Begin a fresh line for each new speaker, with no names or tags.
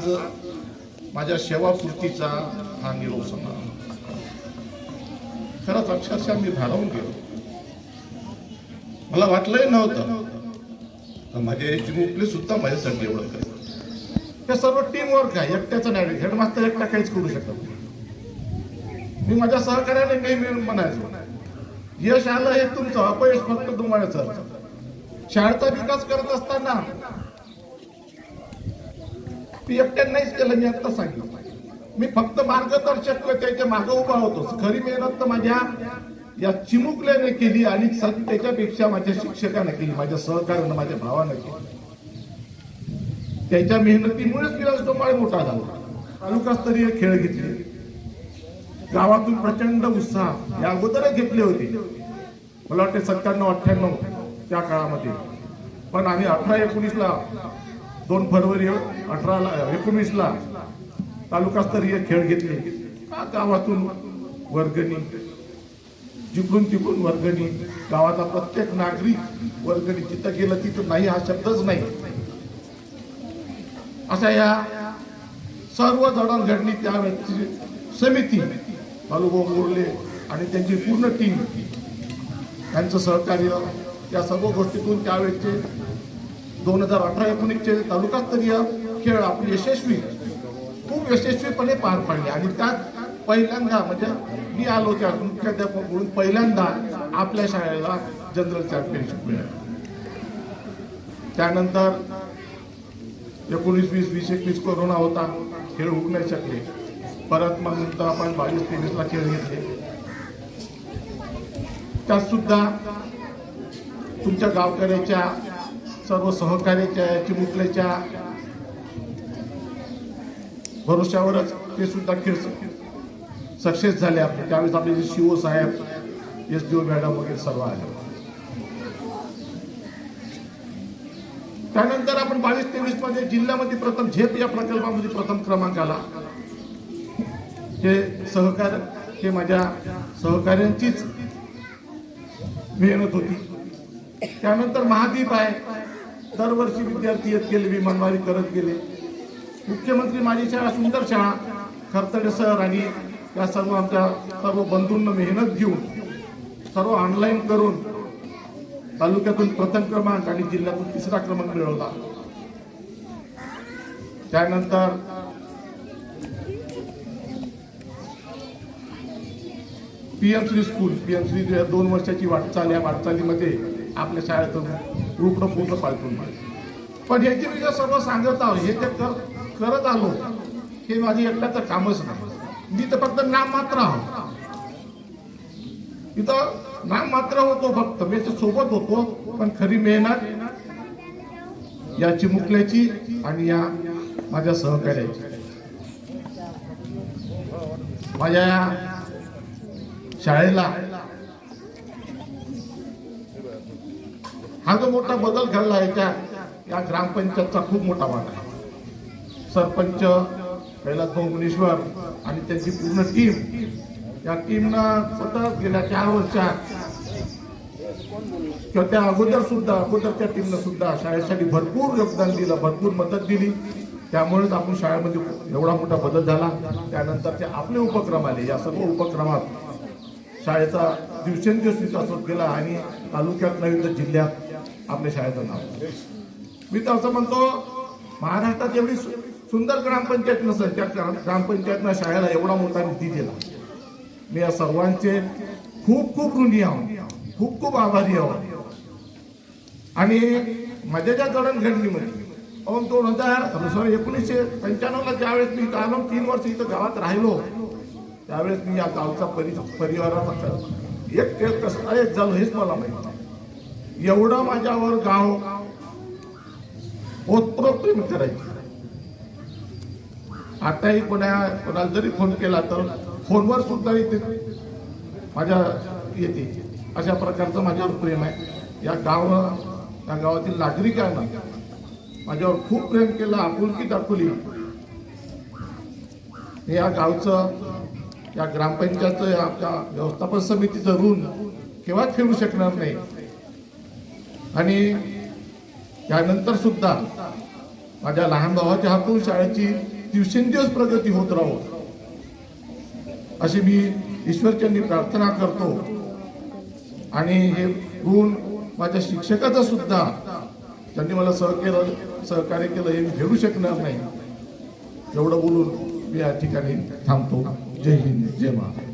आज माझ्या सेवापूर्तीचा हा निरोप समारंभ खरंच अक्षरशः मी भारावून गेलो. मला वाटलंही नव्हतं. माझ्या माझे चिमुकले सुद्धा माझ्यासाठी एवढं करत हे सर्व टीम वर्क आहे एकट्याचं नाही हेडमास्तर एकटा काहीच करू शकत मी माझ्या सहकार्याने काही मिळून म्हणायचो. यश आलं हे तुमचं अपयश फक्त तुम्हाला शाळेचा विकास करत असताना मी नाहीच केलं मी आता सांगितलं मी फक्त मार्गदर्शक त्याच्यामागे उभा होतो. खरी मेहनत तर माझ्या या चिमुकल्याने केली आणि त्याच्यापेक्षा माझ्या शिक्षकाने केली माझ्या सहकार्यानं माझ्या भावानं केली. त्याच्या मेहनतीमुळेच मी आज डोंबाळ मोठा झाला. तालुकास्तरीय खेळ घेतले. गावातून प्रचंड उत्साह. या अगोदरच घेतले होते. मला वाटते सत्त्याण्णव अठ्ठ्याण्णव त्या काळामध्ये. पण आम्ही अठरा एकोणीसला दोन फरवरी अठराला एकोणीसला तालुकास्तरीय खेळ घेतले. का गावातून वर्गणी? जिकडून तिकडून वर्गणी. गावाचा प्रत्येक नागरिक वर्गणी. जिथं गेलं तिथं नाही हा शब्दच नाही. अशा या सर्व जडणघडणी त्यावेळेची समिती बालूभाऊ मोर्ले आणि त्यांची पूर्ण टीम त्यांचं सहकार्य या सर्व गोष्टीतून त्यावेळेचे दोन हजार अठरा एकोणीसचे तालुकास्तरीय खेळ आपली यशस्वी खूप यशस्वीपणे पार पाडले. आणि त्यात पहिल्यांदा म्हणजे मी आलो त्या मुख्याध्यापक म्हणून पहिल्यांदा आपल्या शाळेला जनरल चॅम्पियनशिप मिळाली. त्यानंतर एकोणीस वीस वीस एकवीस कोरोना होता खेळ होऊ नाही शकले. परत मग नंतर आपण बावीस तेवीसला खेळ घेतले. त्यात सुद्धा तुमच्या गावकऱ्याच्या सर्व सहकार्याच्या चिमुकल्याच्या भरोश्यावरच ते सुद्धा खेळ सक्सेस झाले आपले. त्यावेळेस आपले जे शिव साहेब एस डी ओ मॅडम वगैरे सर्व आले. त्यानंतर आपण बावीस तेवीसमध्ये जिल्ह्यामध्ये प्रथम झेप या प्रकल्पामध्ये प्रथम क्रमांक आला. हे सहकार हे माझ्या सहकार्यांचीच मेहनत होती. त्यानंतर महादीप आहे. दरवर्षी विद्यार्थी येत गेले विमानवारी करत गेले. मुख्यमंत्री माझी शाळा सुंदर शाळा खरतडे सर आणि या सर्व आमच्या सर्व बंधूंना मेहनत घेऊन सर्व ऑनलाईन करून तालुक्यातून प्रथम क्रमांक आणि जिल्ह्यातून तिसरा क्रमांक मिळवला. त्यानंतर PM Shri school PM Shri दोन वर्षाची वाटचाल या वाटचालीमध्ये आपल्या शाळेतून रूपणं पूर्ण पालटून पण हे जे मी जे सर्व सांगत आहो हे ते कर करत आलो हे माझी एकट्याचं कामच नाही. मी तर फक्त नाम मात्र आहो इथं नाम मात्र होतो फक्त मी तर सोबत होतो पण खरी मेहनत या चिमुकल्याची आणि या माझ्या सहकार्याची माझ्या या शाळेला हा जो मोठा बदल घडला आहे त्या या ग्रामपंचायतचा खूप मोठा वाटा आहे. सरपंच पहिला भाऊ मुनीश्वर आणि त्यांची पूर्ण टीम या टीमनं सतत गेल्या चार वर्षात किंवा त्या अगोदर सुद्धा अगोदरच्या टीमनं सुद्धा शाळेसाठी भरपूर योगदान दिलं भरपूर मदत दिली. त्यामुळेच आपण शाळेमध्ये एवढा मोठा बदल झाला. त्यानंतर ते आपले उपक्रम आले. या सर्व उपक्रमात शाळेचा दिवसेंदिवस विकास होत गेला आणि तालुक्यात नव्हे तर जिल्ह्यात आपल्या शाळेचं नाव. मी तर असं म्हणतो महाराष्ट्रात एवढी सु- सुंदर ग्रामपंचायत नसेल त्या ग्रामपंचायतनं शाळेला एवढा मोठा निधी दिला. मी या सर्वांचे खूप खूप ऋणी आहोत. खूप खूप आभारी आहोत. आणि माझ्या ज्या जडणघडणीमध्ये अहो दोन हजार सॉरी एकोणीसशे पंच्याण्णवला ज्यावेळेस मी इथं आलो तीन वर्ष इथं गावात राहिलो त्यावेळेस मी या गावचा परि परिवाराचा एक एक कसं एक हेच मला माहिती एवढं माझ्यावर गाव ओतप्रोत प्रेम आताही कोणा कोणाला जरी फोन केला तर फोनवर सुद्धा येते माझ्या येते. अशा प्रकारचं माझ्यावर प्रेम आहे. या गाव या गावातील नागरिकांना माझ्यावर खूप प्रेम केलं आपुलकी दाखवली. या गावचं या ग्रामपंचायतचं या आपल्या व्यवस्थापन समितीचं ऋण केव्हाच फेडू शकणार नाही. आणि त्यानंतर सुद्धा माझ्या लहान भावाच्या हातून शाळेची दिवसेंदिवस प्रगती होत राहो. अशी मी ईश्वरचंदी प्रार्थना करतो. आणि हे गुण माझ्या शिक्षकाचा सुद्धा त्यांनी मला सहकेलं सहकार्य केलं हे मी फेडू शकणार नाही. एवढं बोलून मी या ठिकाणी थांबतो. जय हिंद जय महाराज